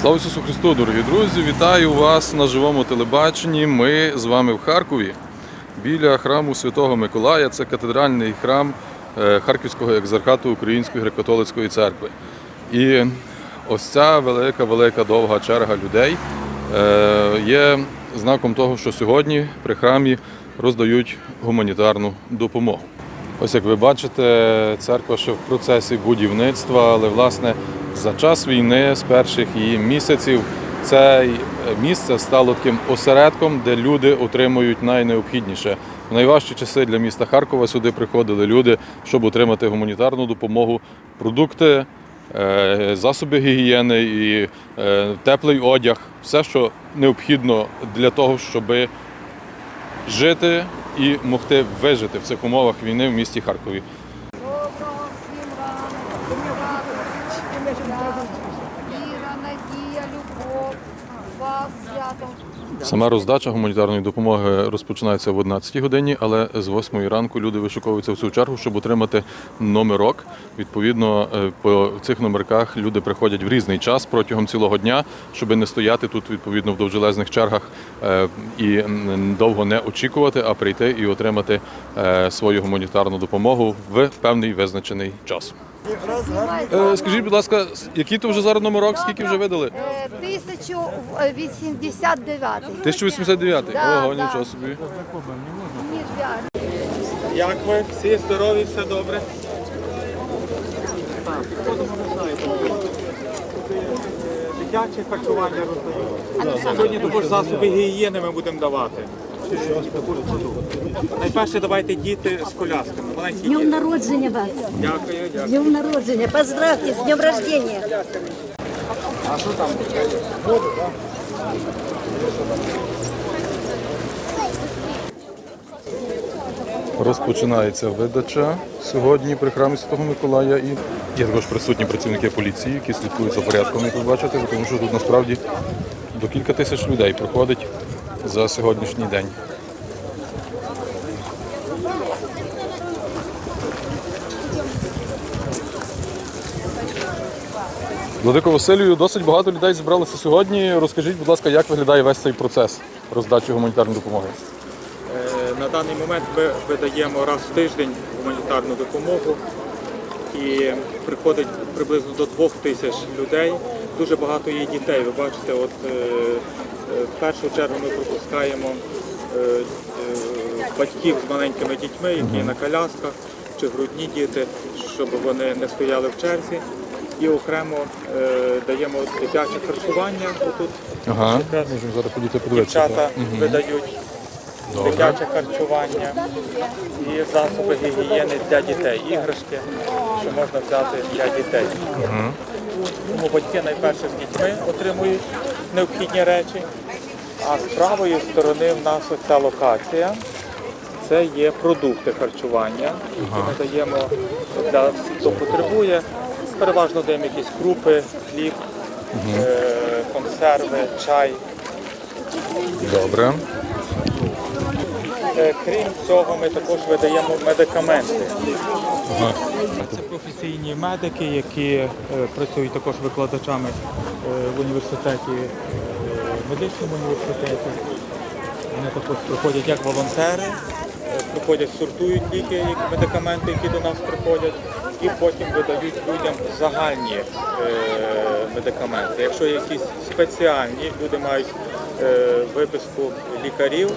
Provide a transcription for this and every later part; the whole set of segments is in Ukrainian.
Слава Ісусу Христу, дорогі друзі! Вітаю вас на живому телебаченні. Ми з вами в Харкові біля храму Святого Миколая. Це катедральний храм е, Харківського екзархату Української греко-католицької церкви. І ось ця велика, велика довга черга людей е, є знаком того, що сьогодні при храмі роздають гуманітарну допомогу. Ось як ви бачите, церква ще в процесі будівництва, але власне за час війни, з перших її місяців, це місце стало таким осередком, де люди отримують найнеобхідніше. В найважчі часи для міста Харкова сюди приходили люди, щоб отримати гуманітарну допомогу, продукти, е, засоби гігієни і е, теплий одяг, все, що необхідно для того, щоби жити і могти вижити в цих умовах війни в місті Харкові. Доброго всім ранку. Віра, надія, любов, вас свято. Сама роздача гуманітарної допомоги розпочинається в 11 годині, але з 8 ранку люди вишуковуються в цю чергу, щоб отримати номерок. Відповідно, е, по цих номерках люди приходять в різний час протягом цілого дня, щоб не стояти тут відповідно в довжелезних чергах е, і довго не очікувати, а прийти і отримати е, свою гуманітарну допомогу в певний визначений час. Е, Скажіть, будь ласка, який то вже зараз номерок? Скільки вже видали? Е, 1089. 1089. Да, Ого, да. нічого собі. Вяр. Як ви? Всі здорові, все добре? Дитяче харчування роздають. Сьогодні також засоби гігієни ми будемо давати. Найперше давайте діти з колясками. Маленькі Днем народження вас! Дякую, дякую. Днем народження! Поздравьте с днем рождения! Розпочинається видача сьогодні при храмі Святого Миколая і є також присутні працівники поліції, які слідкують за порядком, як ви бачите, тому що тут насправді до кілька тисяч людей проходить за сьогоднішній день. Владико Василію, досить багато людей зібралося сьогодні. Розкажіть, будь ласка, як виглядає весь цей процес роздачі гуманітарної допомоги? Е, На даний момент ми видаємо раз в тиждень гуманітарну допомогу і приходить приблизно до двох тисяч людей. Дуже багато є дітей. Ви бачите, от е, в першу чергу ми пропускаємо е, е, батьків з маленькими дітьми, які на колясках чи грудні діти, щоб вони не стояли в черзі. І окремо е, даємо дитяче харчування. Отут Ага, можемо зараз подіти подивитися. дівчата Мгм. видають Добре. дитяче харчування і засоби гігієни для дітей, іграшки, що можна взяти для дітей. Тому батьки найперше з дітьми отримують необхідні речі, а з правої сторони в нас оця локація. Це є продукти харчування, які ми даємо для всіх, хто потребує. Переважно даємо якісь крупи, хліб, е, консерви, чай. Добре. Е, Крім цього, ми також видаємо медикаменти. Це професійні медики, які е, працюють також викладачами е, в університеті, е, медичному університеті. Вони також приходять як волонтери, приходять, сортують ліки, медикаменти, які до нас приходять, і потім видають людям загальні медикаменти. Якщо якісь спеціальні, люди мають виписку лікарів.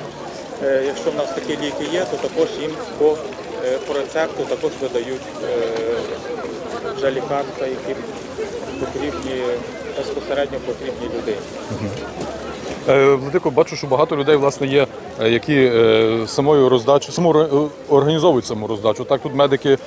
Е, Якщо в нас такі ліки є, то також їм по, е, по рецепту також видають е, вже лікарства, які потрібні безпосередньо потрібні людині. Е, Владико, бачу, що багато людей власне є, е, які е, самою роздачу, е, організовують саму роздачу. Так, тут медики,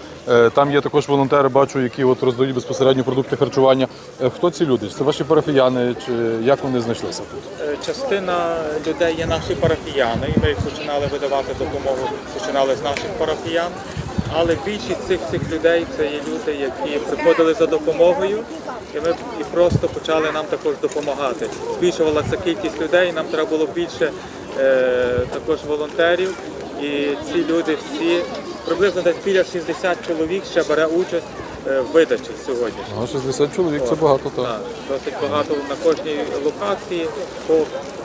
там є також волонтери, бачу, які от роздають безпосередньо продукти харчування. Хто ці люди? Це ваші парафіяни, чи як вони знайшлися тут? Частина людей є наші парафіяни, і ми починали видавати допомогу, починали з наших парафіян. Але більшість цих цих людей це є люди, які приходили за допомогою, і ми і просто почали нам також допомагати. Збільшувалася кількість людей, нам треба було більше е, також волонтерів. І ці люди всі приблизно десь біля 60 чоловік ще бере участь е, видачі сьогодні. А 60 чоловік це багато, так. Так, досить багато на кожній локації, по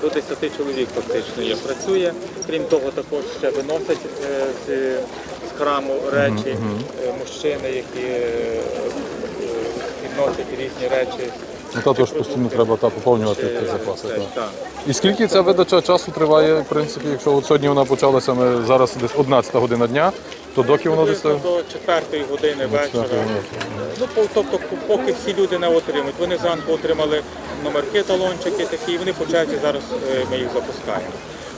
до 10 чоловік фактично є працює. Крім того, також ще виносять е, з храму речі е, мужчини, які е, е, відносять різні речі. Ну, та теж постійно треба та, поповнювати Е, ті запаси. Так. так. І скільки ця видача часу триває, в принципі, якщо от сьогодні вона почалася, ми зараз десь 11 година дня, то доки воно десь. До 4 години вечора. Ну, по- тобто, поки всі люди не отримують. Вони зранку отримали номерки, талончики такі, і вони по черзі зараз е, ми їх запускаємо.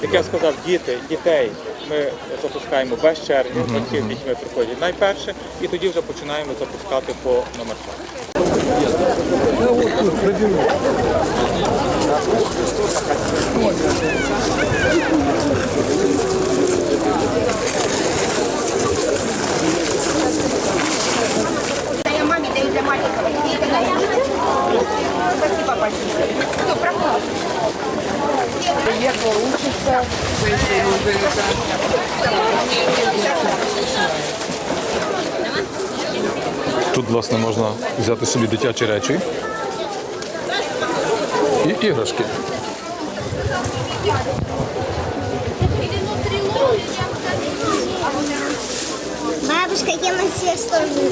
Як я сказав, діти, дітей ми запускаємо без черги, батьки з дітьми приходять найперше, і тоді вже починаємо запускати по номерках. Я Тут, власне, можна взяти собі дитячі речі і іграшки. Бабушка, я на все стороны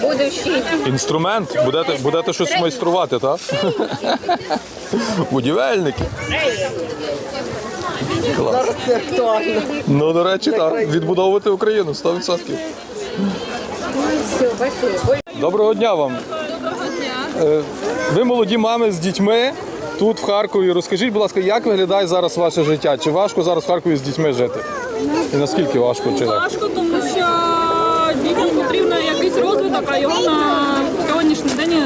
Будущий. Інструмент, будете, будете щось майструвати, так? Будівельники. Клас. Ну, до речі, так. Відбудовувати Україну 100%. Доброго дня вам. Е, Ви молоді мами з дітьми тут, в Харкові. Розкажіть, будь ласка, як виглядає зараз ваше життя? Чи важко зараз в Харкові з дітьми жити? І наскільки важко чи легко? Важко, тому що дітям потрібен якийсь розвиток, а його на сьогоднішній день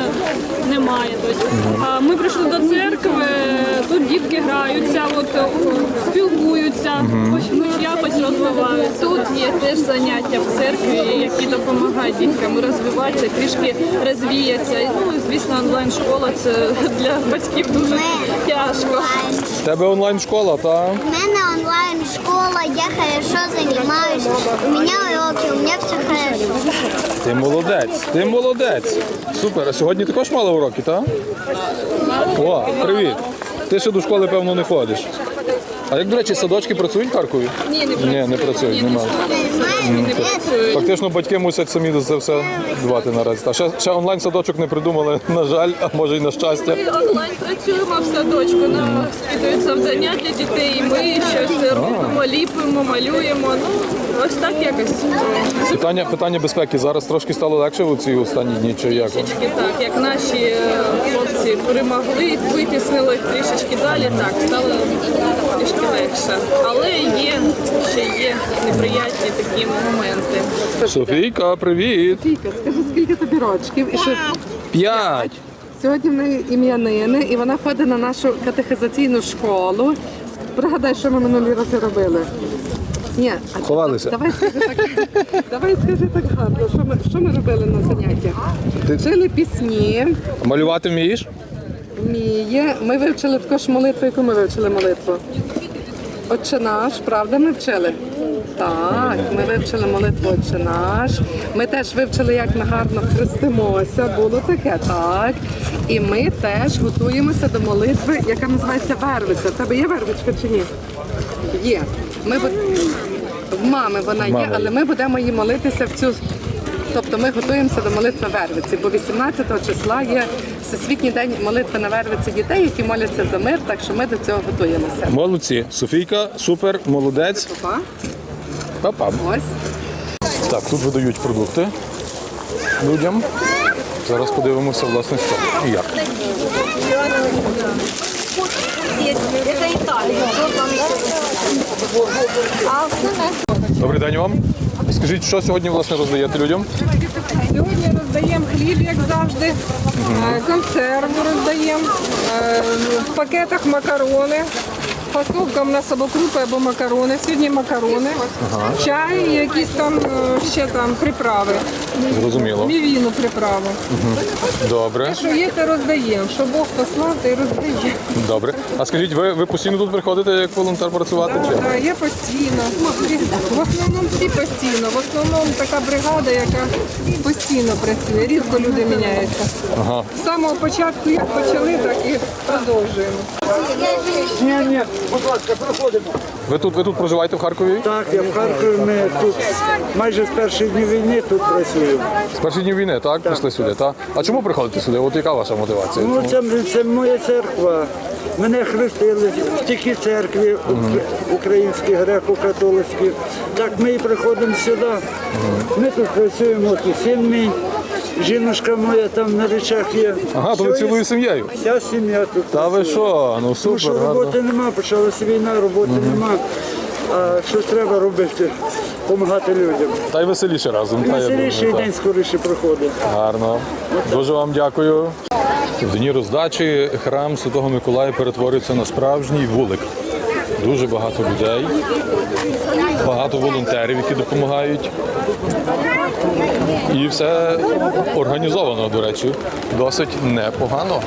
Тобто, а ми прийшли до церкви, тут дітки граються, от, спілкуються, хоч якось розвиваються. Тут є теж заняття в церкві, які допомагають діткам розвиватися, трішки розвіятися. Ну, звісно, онлайн-школа це для батьків дуже тяжко. В тебе онлайн-школа, так? У меня онлайн-школа, я хорошо занимаюсь. У меня уроки, у меня все хорошо. Ти молодець, ти молодець. Супер. А сьогодні також мала уроки, так? О, привіт. Ти ще до школи, певно, не ходиш. А як, до речі, садочки працюють в Харкові? Ні, не Ні, працюють. не працюють, немає. Фактично батьки мусять самі за це все дбати наразі. Та ще, ще онлайн-садочок не придумали, на жаль, а може й на щастя. Ми онлайн працюємо в садочку, нам скидують завдання для дітей, і ми щось робимо, ліпимо, малюємо. Ну, ось так якось. Питання, питання безпеки зараз трошки стало легше у ці останні дні, чи як? Трішечки так, як наші е, хлопці перемогли, витіснили трішечки далі, так, стало трішки легше. Але є, ще є неприятні такі моменти. Софійка, привіт! Фіка, скажи, скільки тобі рочків? І що П'ять! сьогодні в неї ім'янини, і вона ходить на нашу катехизаційну школу. Пригадай, що ми минулі рази робили. Ні, а Ховалися. давай скажи так. Давай скажи так гарно. Що ми, що ми робили на заняттях? Ти- Вчили пісні, Малювати вмієш? вміє. Ми вивчили також молитву, яку ми вивчили молитву. Отче наш, правда, ми вчили? Так, ми вивчили молитву Отче наш. Ми теж вивчили, як ми гарно хрестимося. Було таке, так. І ми теж готуємося до молитви, яка називається вервиця. В тебе є вервичка чи ні? Є. Ми бу- в мами вона є, Мами є. але ми будемо її молитися в цю. Тобто ми готуємося до молитви Вервиці, бо 18 числа є Всесвітній день молитви на Вервиці дітей, які моляться за мир, так що ми до цього готуємося. Молодці. Софійка, супер, молодець. Па, Па-па. ось. Так, тут видають продукти людям. Зараз подивимося, власне, що і як. Добрий день вам. Скажіть, що сьогодні власне роздаєте людям? Сьогодні роздаємо хліб, як завжди, е, консерву роздаємо, е, в пакетах макарони, Фасовка у нас або крупи, або макарони. Сьогодні макарони, чай і якісь там е, ще там приправи. Зрозуміло. Мівіну приправу. Добре, Те, Що є, те роздаємо. Що Бог послав, те й роздає. добре. А скажіть, ви, ви постійно тут приходите як волонтер працювати? Чи? Так, є постійно. В основному всі постійно. В основному така бригада, яка постійно працює. Рідко люди міняються. Ага. З самого початку, як почали, так і продовжуємо. Ні, ні, будь Ви тут, ви тут проживаєте в Харкові? Так, я в Харкові, ми тут майже з перших днів війни тут працюємо. З перших днів війни, так? Прийшли сюди, так? А чому приходите сюди? От яка ваша мотивація? Ну, це, це моя церква. Мене хрестили в тільки церкві укр- українській, греко-католицькій. Так ми і приходимо сюди. Ми тут працюємо, тут син мій, жіночка моя там на речах є. Ага, то ви Все, цілою сім'єю. Вся сім'я тут. Та ви працює. що? Ну Тому супер, що гарно. роботи нема, почалася війна, роботи нема. А щось треба робити, допомагати людям. Та й веселіше разом. Та, Веселіший так. день скоріше проходить. Гарно. Дуже вам дякую. В дні роздачі храм Святого Миколая перетворюється на справжній вулик. Дуже багато людей, багато волонтерів, які допомагають. І все організовано, до речі, досить непогано.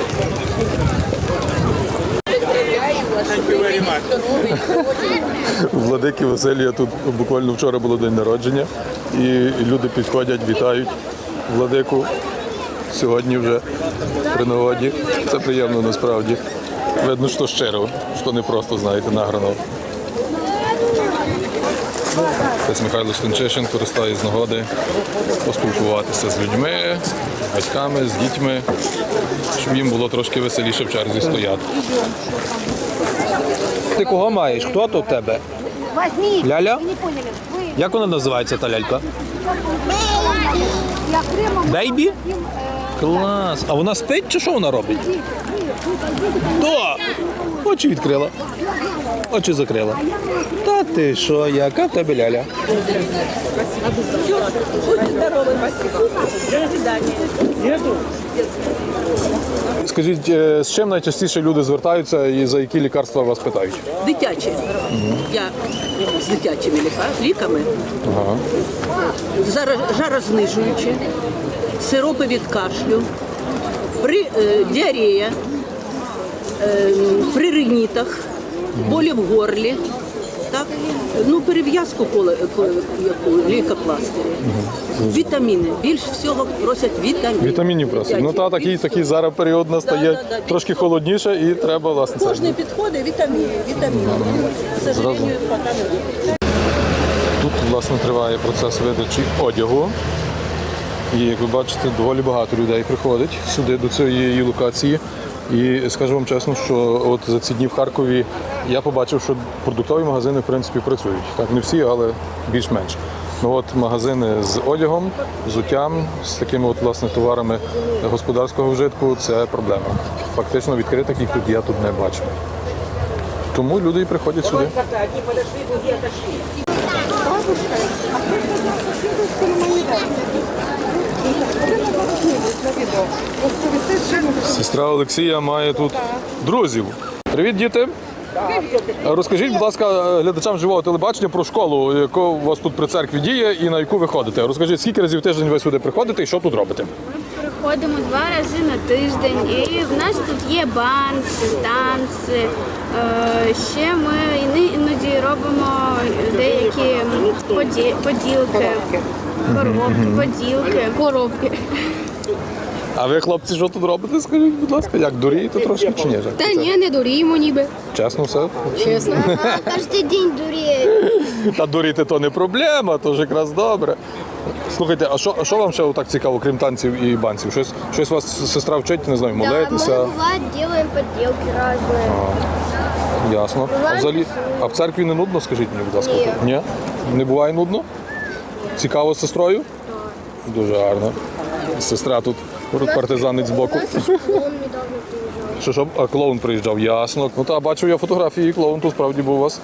У Владики Василія тут буквально вчора було день народження, і люди підходять, вітають владику. Сьогодні вже при нагоді. Це приємно насправді. Видно, що щиро, що не просто, знаєте, награно. Отець Михайло Станчишин користає з нагоди поспілкуватися з людьми, з батьками, з дітьми, щоб їм було трошки веселіше в черзі стояти. Ти кого маєш? Хто тут у тебе? Возьми. Ляля? Не поняли. Як вона називається та лялька? я Бейбі? Клас. А вона спить чи що вона робить? Да. Очі відкрила. Очі закрила. Та ти що, яка в тебе ляля? Скажіть, е, з чим найчастіше люди звертаються і за які лікарства вас питають? Дитячі. Я з дитячими ліками. Ага. Жарознижуючі, сиропи від кашлю, при е, діарея, е, при ринітах, болі в горлі. Так? Ну, перев'язку коле- яку, лікопластирі. Вітаміни. Більш всього просять вітаміни. Вітамінів просить. Ну та такий, такий зараз період настає Да, да, да. трошки холодніше і треба власне. Кожний підходить вітаміни. вітаміни. К сожалению, пока Тут власне триває процес видачі одягу. І як ви бачите, доволі багато людей приходить сюди до цієї локації. І скажу вам чесно, що от за ці дні в Харкові я побачив, що продуктові магазини в принципі працюють. Так, не всі, але більш-менш. Ну от магазини з одягом, взуттям, з такими от власне товарами господарського вжитку це проблема. Фактично відкритих їх тут я тут не бачу. Тому люди і приходять сюди. Сестра Олексія має тут друзів. Привіт, діти! Розкажіть, будь ласка, глядачам живого телебачення про школу, яка у вас тут при церкві діє і на яку ви ходите. Розкажіть, скільки разів в тиждень ви сюди приходите і що тут робите? Приходимо два рази на тиждень, і в нас тут є банці, танці. Е, Ще ми іноді робимо деякі поді- поділки, коробки, поділки, коробки. А ви, хлопці, що тут робите? Скажіть, будь ласка, як дурієте трошки чи ні? Та ні, не дуріємо ніби. Чесно все? Чесно. Кожен день дуріє. Та дуріти то не проблема, то ж якраз добре. Слухайте, а що, а що вам ще так цікаво, крім танців і банців? Щось, щось вас сестра вчить, не знаю, молитися? мы бывает делаем подделки разные. Ясно. А взагалі, а в церкві не нудно, скажіть мені, будь ласка? Ні. Ні? Не буває нудно? Цікаво з сестрою? Дуже гарно. Сестра тут партизанить збоку. Що, що? А клоун приїжджав, ясно. Ну та бачив я фотографії, клоун тут справді був у вас.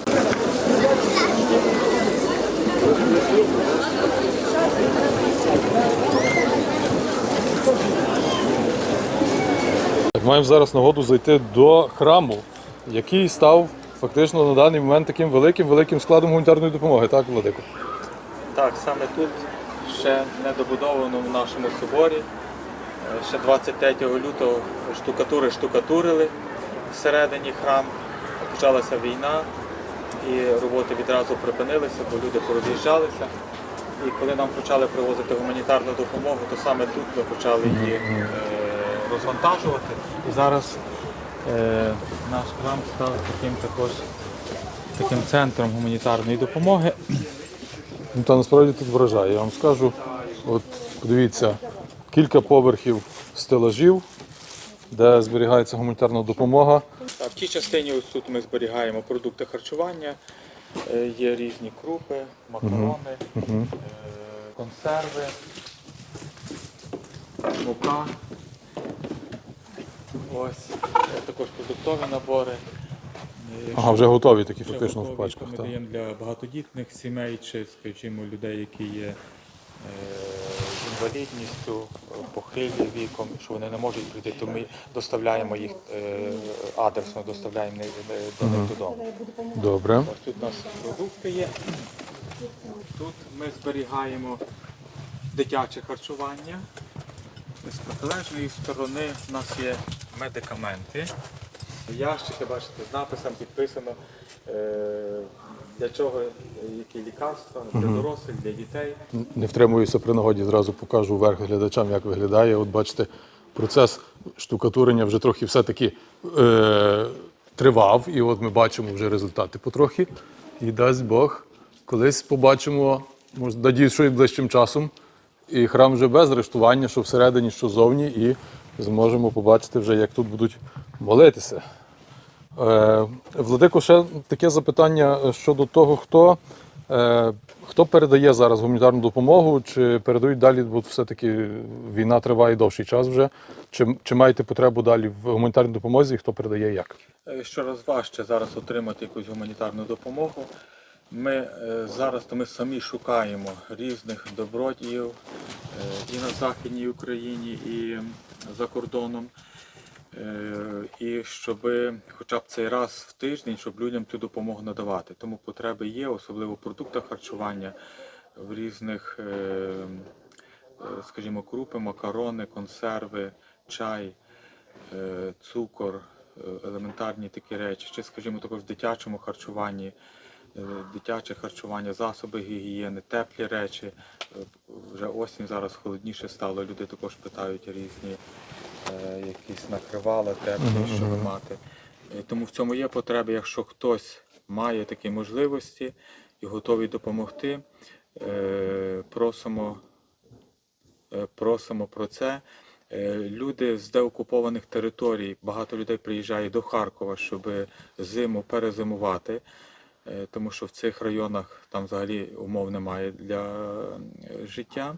Маємо зараз нагоду зайти до храму, який став фактично на даний момент таким великим великим складом гуманітарної допомоги, так, Владико? Так, саме тут ще не добудовано в нашому соборі. Е, Ще 23 лютого штукатури штукатурили всередині храм. Почалася війна і роботи відразу припинилися, бо люди пороз'їжджалися. І коли нам почали привозити гуманітарну допомогу, то саме тут ми почали її е, розвантажувати. І зараз е, наш храм став таким також таким центром гуманітарної допомоги. Ну, та насправді тут вражає. Я вам скажу, от подивіться, кілька поверхів стелажів, де зберігається гуманітарна допомога. Так, в тій частині ось тут ми зберігаємо продукти харчування, е, є різні крупи, макарони, е, консерви, мука. Ось е, також продуктові набори. Ага, вже готові такі Вже фактично в пачках. Ми Так. даємо для багатодітних сімей чи, скажімо, людей, які є е, з інвалідністю, похилі віком, що вони не можуть прийти, то ми доставляємо їх е, адресно, доставляємо до них додому. Добре. Ось тут у нас продукти є. Тут ми зберігаємо дитяче харчування. З протилежної сторони у нас є медикаменти. Ящики, бачите, з написом підписано, е, для чого, які лікарства, для дорослих, для дітей. Не втримуюся при нагоді, зразу покажу вверх глядачам, як виглядає. От бачите, процес штукатурення вже трохи все-таки е, тривав, і от ми бачимо вже результати потрохи. І дасть Бог, колись побачимо, може, надіюсь, що і ближчим часом. І храм вже без рештування, що всередині, що зовні, і зможемо побачити вже, як тут будуть молитися. Е, Владико, ще таке запитання щодо того, хто, е, хто передає зараз гуманітарну допомогу, чи передають далі, бо все-таки війна триває довший час вже. Чи, чи маєте потребу далі в гуманітарній допомозі, хто передає як? Е, Щораз важче зараз отримати якусь гуманітарну допомогу. Ми зараз то ми самі шукаємо різних добродіїв і на Західній Україні, і за кордоном. Е, І щоб хоча б цей раз в тиждень, щоб людям цю допомогу надавати. Тому потреби є, особливо в продуктах харчування, в різних, е, е, скажімо, крупи, макарони, консерви, чай цукор, елементарні такі речі, чи, скажімо, також в дитячому харчуванні, дитяче харчування, засоби гігієни, теплі речі. Вже осінь зараз холодніше стало, люди також питають різні якісь накривала теплі, щоб мати. Е, Тому в цьому є потреба, якщо хтось має такі можливості і готовий допомогти, е, просимо Е, просимо про це. Е, Люди з деокупованих територій, багато людей приїжджає до Харкова, щоб зиму перезимувати, е, тому що в цих районах там взагалі умов немає для е, життя.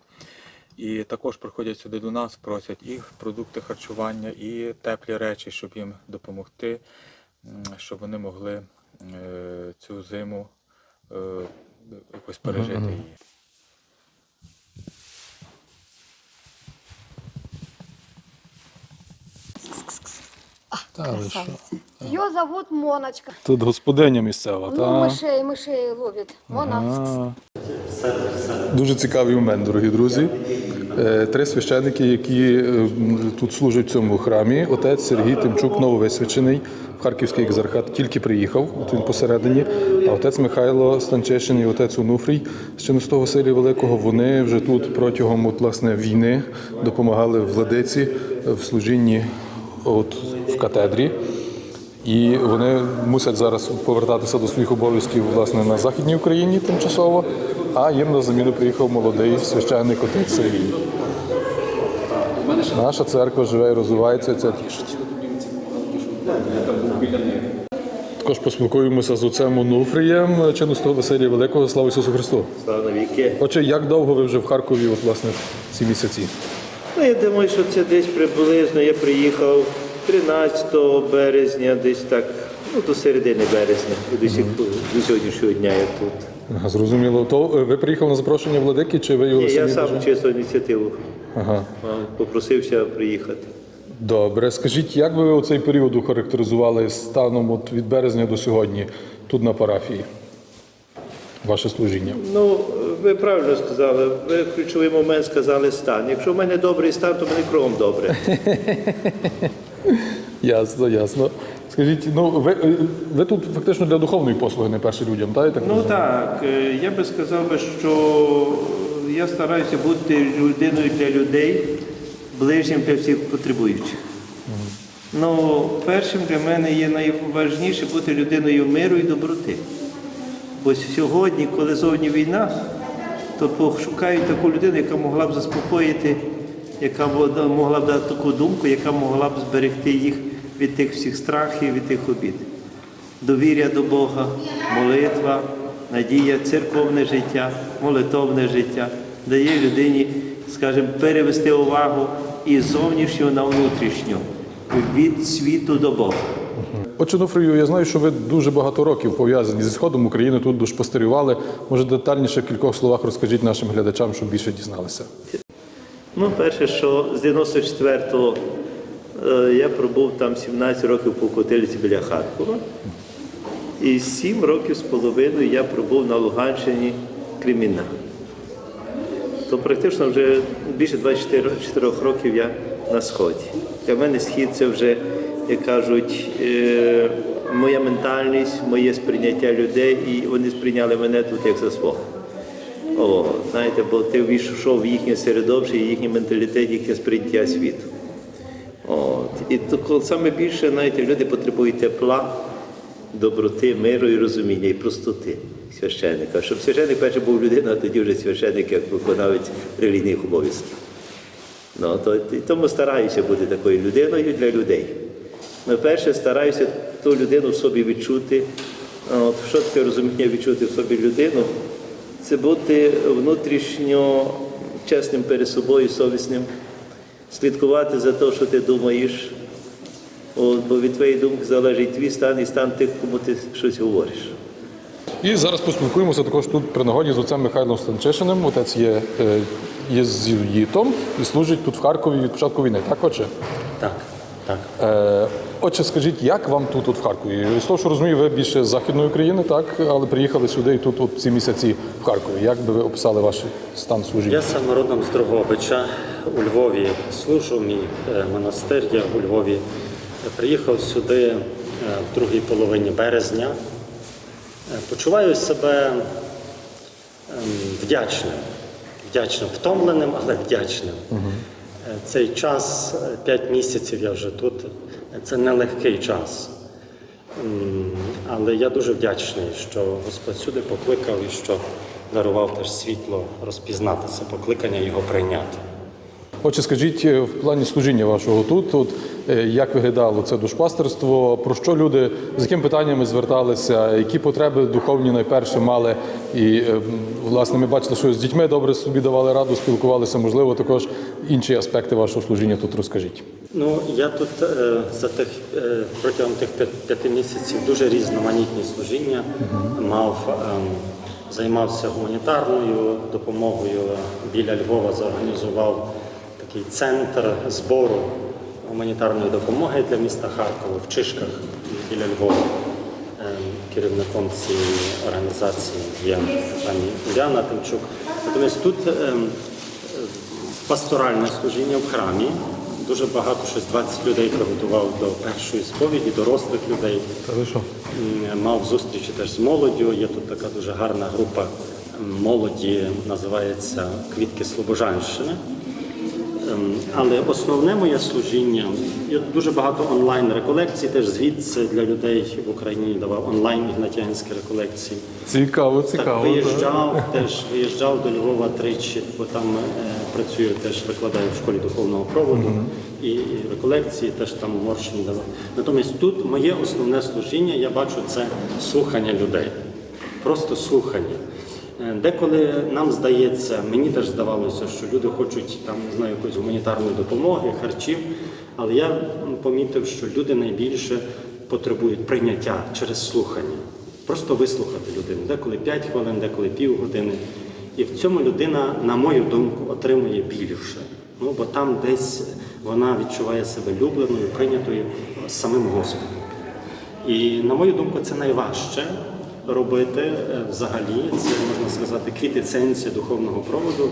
І також приходять сюди до нас, просять і продукти харчування, і теплі речі, щоб їм допомогти, щоб вони могли е, цю зиму е, якось пережити її. Та, ви що? Ее зовут Моночка. Тут господиня місцева, Ну, та? мышей, мышей ловит. Мона. А. Дуже цікавий момент, дорогі друзі. Е, Три священники, які е, тут служать в цьому храмі. Отець Сергій Тимчук, нововисвячений в Харківський екзархат, тільки приїхав, от він посередині. А отець Михайло Станчишин і отець Онуфрій з Чиностого Василія Великого. Вони вже тут протягом от, власне, війни допомагали владиці в служінні от, в катедрі. І вони мусять зараз повертатися до своїх обов'язків власне на Західній Україні тимчасово, а їм на заміну приїхав молодий священник отець Сергій. Наша церква живе і розвивається, це тішить. Також поспілкуємося з отцем Онуфрієм, чинностого Василія Великого. Слава Ісусу Христу! Слава навіки. Отже, як довго ви вже в Харкові, от, власне, ці місяці? Ну, я думаю, що це десь приблизно. Я приїхав 13 березня, десь так, ну до середини березня, до сьогоднішнього дня я тут. Ага, Зрозуміло. То е, ви приїхали на запрошення владики, чи ви його Ні, самі я сам бажали? чисто ініціативу Ага. а, попросився приїхати. Добре, скажіть, як би ви цей період охарактеризували станом от від березня до сьогодні тут на парафії? Ваше служіння? Ну, ви правильно сказали, ви ключовий момент сказали стан. Якщо в мене добрий стан, то в мене кровом добре. Ясно, ясно. Скажіть, ну ви, е, ви тут фактично для духовної послуги, не перші людям, так? Я так Ну розумію? так, е, я би сказав би, що я стараюся бути людиною для людей, ближнім для всіх потребуючих. Ну, першим для мене є найважніше бути людиною миру і доброти. Бо сьогодні, коли зовні війна, то пошукають таку людину, яка могла б заспокоїти, яка могла б дати таку думку, яка могла б зберегти їх від тих всіх страхів, від тих обід. Довір'я до Бога, молитва, надія, церковне життя, молитовне життя дає людині, скажімо, перевести увагу із зовнішнього на внутрішню, від світу до Бога. Отче Нуфрію, я знаю, що ви дуже багато років пов'язані зі Сходом України, тут душпастерювали. Може, детальніше в кількох словах розкажіть нашим глядачам, щоб більше дізналися. Ну, перше, що з 94-го е, я пробув там 17 років по котельці біля Харкова. І 7 років з половиною я пробув на Луганщині Кремінна. То практично вже більше 24 років я на Сході. Для мене схід це вже, як кажуть, е, моя ментальність, моє сприйняття людей, і вони сприйняли мене тут як за свого. О, знаєте, бо ти війшов в їхнє середовище, їхній менталітет, їхнє сприйняття світу. І то, саме більше, знаєте, люди потребують тепла, доброти, миру і розуміння, і простоти священника. Щоб священник перше був людина, тоді вже священник як виконавець релігійних обов'язків. Ну, то, тому стараюся бути такою людиною для людей. Ну, перше, стараюся ту людину в собі відчути. От, що таке розуміння відчути в собі людину? Це бути внутрішньо чесним перед собою, совісним, слідкувати за те, що ти думаєш, От, бо від твоєї думки залежить твій стан і стан тих, кому ти щось говориш. І зараз поспілкуємося також тут при нагоді з отцем Михайлом Станчишиним. Отець є е, єзуїтом і служить тут в Харкові від початку війни. Так, отче? Так, так. Е, отче, скажіть, як вам тут, тут в Харкові? З того, що розумію, ви більше з Західної України, так, але приїхали сюди і тут от ці місяці в Харкові. Як би ви описали ваш стан служіння? Я сам родом з Дрогобича. У Львові служу, мій е, монастир є у Львові. Я приїхав сюди е, в другій половині березня. Е, Почуваю себе ем, вдячним. Вдячним, втомленим, але вдячним. Е, Цей час, 5 місяців я вже тут, це нелегкий час. Але я дуже вдячний, що Господь сюди покликав і що дарував теж світло розпізнати це покликання, його прийняти. Отже, скажіть е, в плані служіння вашого тут, от, е, як виглядало це душпастерство, про що люди, з якими питаннями зверталися, які потреби духовні найперше мали. І, е, власне, ми бачили, що з дітьми добре собі давали раду, спілкувалися, можливо, також інші аспекти вашого служіння тут розкажіть. Ну, я тут за тих протягом тих п'яти місяців дуже різноманітні служіння мав. ем, Займався гуманітарною допомогою біля Львова, зорганізував такий центр збору гуманітарної допомоги для міста Харкова в Чишках біля Львова. Ем, Керівником цієї організації є пані Уляна Тимчук. Натомість тут ем, пасторальне служіння в храмі. Дуже багато, щось 20 людей приготував до першої сповіді, дорослих людей. Мав зустрічі теж з молоддю. Є тут така дуже гарна група молоді, називається Квітки Слобожанщини. Ем, Але основне моє служіння, я дуже багато онлайн реколекцій, теж звідси для людей в Україні давав онлайн ігнатянські реколекції. Цікаво, Так, цікаво. виїжджав, теж виїжджав до Львова тричі, бо там е, працюю, теж викладаю в школі духовного проводу і, і реколекції теж там в давав. Натомість тут моє основне служіння, я бачу, це слухання людей. Просто слухання. Е, Деколи нам здається, мені теж здавалося, що люди хочуть там, не знаю, якоїсь гуманітарної допомоги, харчів. Але я помітив, що люди найбільше потребують прийняття через слухання. Просто вислухати людину. Деколи 5 хвилин, деколи півгодини. І в цьому людина, на мою думку, отримує більше. Ну, бо там десь вона відчуває себе любленою, прийнятою самим Господом. І на мою думку, це найважче робити е, взагалі. Це можна сказати квітеценція духовного проводу.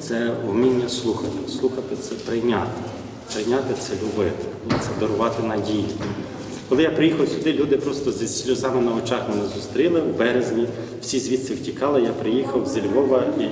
Це вміння слухати. Слухати це прийняти. Прийняти це любити, це дарувати надію. Коли я приїхав сюди, люди просто зі сльозами на очах мене зустріли в березні. Всі звідси втікали. Я приїхав зі Львова, і,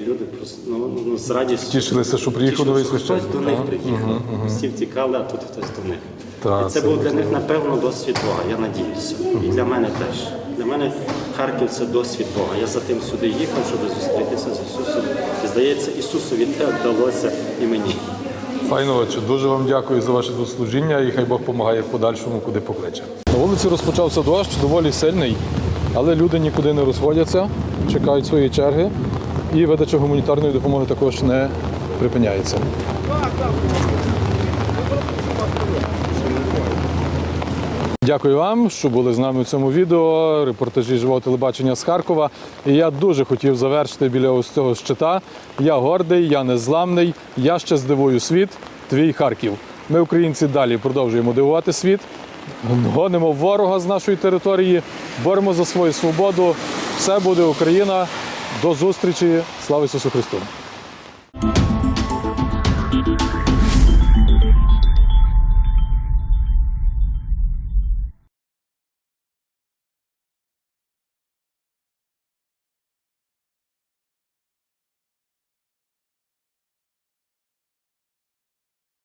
і люди просто ну, ну, з радістю Тішилися, що приїхав новий священник, Хтось до них приїхав. Мгм, мгм. Всі втікали, а тут хтось до них. Так, і це це був для них, напевно, досвід Бога, я надіюся. І для мене теж. Для мене Харків це досвід Бога. Я за тим сюди їхав, щоб зустрітися з Ісусом. І здається, Ісусові те вдалося і мені. Файно, отче. Дуже вам дякую за ваше служіння і хай Бог допомагає в подальшому, куди покличе. На вулиці розпочався дощ, доволі сильний, але люди нікуди не розходяться, чекають своєї черги, і видача гуманітарної допомоги також не припиняється. Дякую вам, що були з нами в цьому відео. Репортажі живого телебачення з Харкова. І я дуже хотів завершити біля ось цього щита. Я гордий, я незламний, я ще здивую світ. Твій Харків. Ми, українці, далі продовжуємо дивувати світ, гонимо ворога з нашої території, боремо за свою свободу. Все буде Україна. До зустрічі. Слава Ісусу Христу!